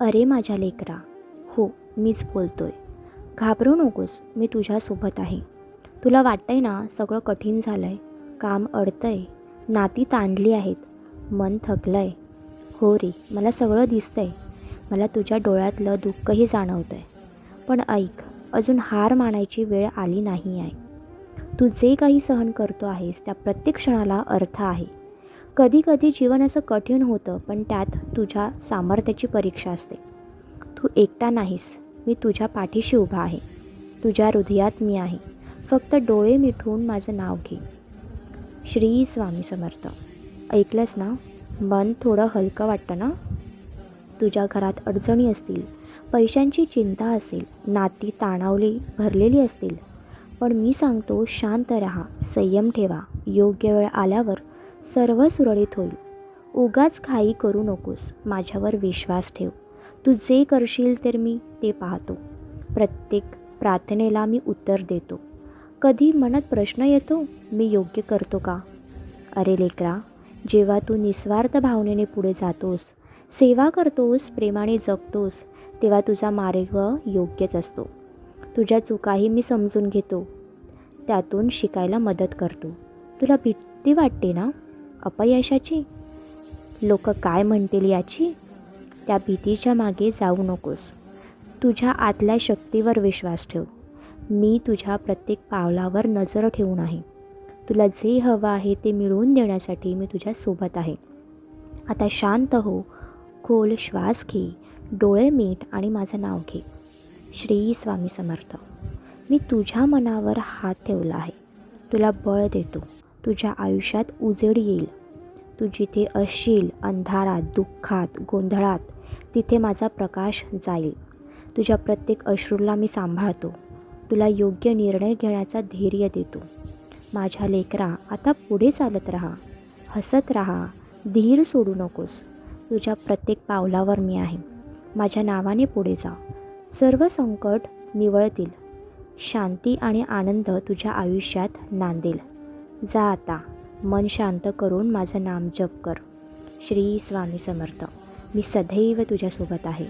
अरे माझ्या लेकरा हो मीच बोलतोय. घाबरू नकोस मी तुझ्यासोबत आहे. तुला वाटतंय ना सगळं कठीण झालं आहे काम अडतंय. नाती ताणली आहेत. मन थकलं आहे हो रे मला सगळं दिसतंय. मला तुझ्या डोळ्यातलं दुःखही जाणवतं आहे पण ऐक अजून हार मानायची वेळ आली नाही आहे. तू जे काही सहन करतो आहेस त्या प्रत्येक क्षणाला अर्थ आहे. कधी कधी जीवन असं कठीण होतं पण त्यात तुझ्या सामर्थ्याची परीक्षा असते. तू एकटा नाहीस. मी तुझ्या पाठीशी उभा आहे. तुझ्या हृदयात मी आहे. फक्त डोळे मिठून माझं नाव घे. श्री स्वामी समर्थ. ऐकलंस ना? मन थोडं हलकं वाटतं ना? तुझ्या घरात अडचणी असतील पैशांची चिंता असेल नाती ताणावली भरलेली असतील पण मी सांगतो शांत रहा संयम ठेवा योग्य वेळ आल्यावर सर्व सुरळीत होईल. उगाच घाई करू नकोस माझ्यावर विश्वास ठेव. तू जे करशील तर मी ते पाहतो. प्रत्येक प्रार्थनेला मी उत्तर देतो. कधी मनात प्रश्न येतो मी योग्य करतो का? अरे लेकरा जेव्हा तू निस्वार्थ भावनेने पुढे जातोस सेवा करतोस प्रेमाने जगतोस तेव्हा तुझा मार्ग योग्यच असतो. तुझ्या चुकाही मी समजून घेतो. त्यातून शिकायला मदत करतो. तुला भीती वाटते ना? अपयशाची? लोक काय म्हणतील याची? त्या भीतीच्या मागे जाऊ नकोस. तुझ्या आतल्या शक्तीवर विश्वास ठेव. मी तुझ्या प्रत्येक पावलावर नजर ठेवून आहे. तुला जे हवं आहे ते मिळवून देण्यासाठी मी तुझ्यासोबत आहे. आता शांत हो. खोल श्वास घे. डोळे मीठ आणि माझं नाव घे. श्री स्वामी समर्थ. मी तुझ्या मनावर हात ठेवला आहे. तुला बळ देतो. तुझ्या आयुष्यात उजेड येईल. तू जिथे असशील अंधारात दुःखात गोंधळात तिथे माझा प्रकाश जाईल. तुझ्या प्रत्येक अश्रूला मी सांभाळतो. तुला योग्य निर्णय घेण्याचा धैर्य देतो. माझ्या लेकरा आता पुढे चालत राहा. हसत राहा. धीर सोडू नकोस. तुझ्या प्रत्येक पावलावर मी आहे. माझ्या नावाने पुढे जा. सर्व संकट निवळतील. शांती आणि आनंद तुझ्या आयुष्यात नांदेल. जा आता. मन शांत करून माझं नाम जप कर. श्री स्वामी समर्थ. मी सदैव तुझ्यासोबत आहे.